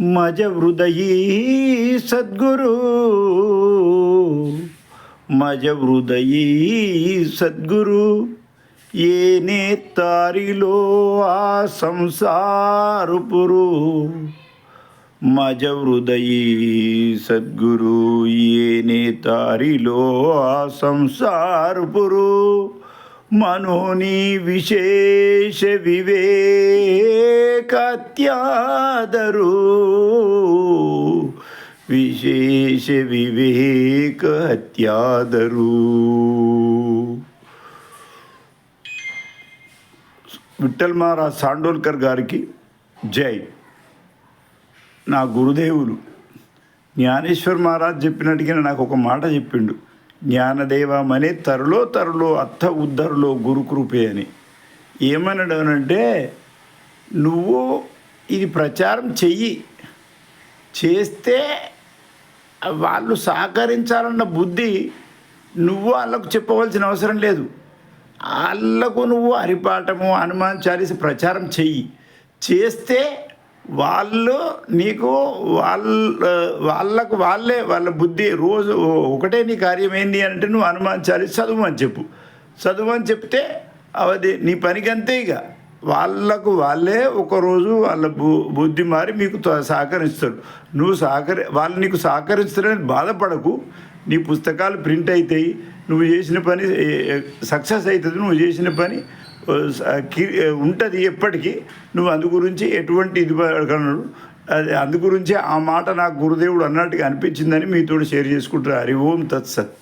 మజ హృదయీ సద్గురు. మజ హృదయీ సద్గురు. ఏనే తారిలో ఆ సంసారుపురు మజ హృదయీ సద్గురు. ఏనే తారిలో ఆ సంసారుపురు మనోని విశేష వివే వివేకత్యాదరు విశేష ವಿವೇಕ హత్యాదరు విఠల్ మహారాజ్ సాండోల్కర్ గారికి జై నా గురుదేవులు జ్ఞానేశ్వర్ మహారాజ్ చెప్పినట్టుగా నాకు ఒక మాట చెప్పిండు జ్ఞానదేవమనే తరులో తరులో అత్త ఉద్ధరులో గురుకృపే అని ఏమన్నాడనంటే నువ్వు ఇది ప్రచారం చెయ్యి. చేస్తే వాళ్ళు సహకరించాలన్న బుద్ధి నువ్వు వాళ్ళకు చెప్పవలసిన అవసరం లేదు. వాళ్ళకు నువ్వు హరిపాఠము హనుమాన్ చాలీస ప్రచారం చెయ్యి. చేస్తే వాళ్ళు నీకు వాళ్ళ వాళ్ళకు వాళ్ళే వాళ్ళ బుద్ధి రోజు ఒకటే నీ కార్యం ఏంది అంటే నువ్వు హనుమాన్ చాలీస చదువు అని చెప్పు. చదువు అని చెప్తే అది నీ పనికి అంతే ఇక. వాళ్ళకు వాళ్ళే ఒకరోజు వాళ్ళ బు బుద్ధి మారి మీకు సహకరిస్తారు. నువ్వు సహకరి వాళ్ళు నీకు సహకరిస్తారని బాధపడకు. నీ పుస్తకాలు ప్రింట్ అవుతాయి నువ్వు చేసిన పని సక్సెస్ అవుతుంది నువ్వు చేసిన పని ఉంటుంది ఎప్పటికీ. నువ్వు అందు గురించి ఎటువంటి ఇది పడకనడు అది అందు గురించి ఆ మాట నాకు గురుదేవుడు అన్నట్టుగా అనిపించిందని మీతో షేర్ చేసుకుంటారు హరి ఓం తత్సత్.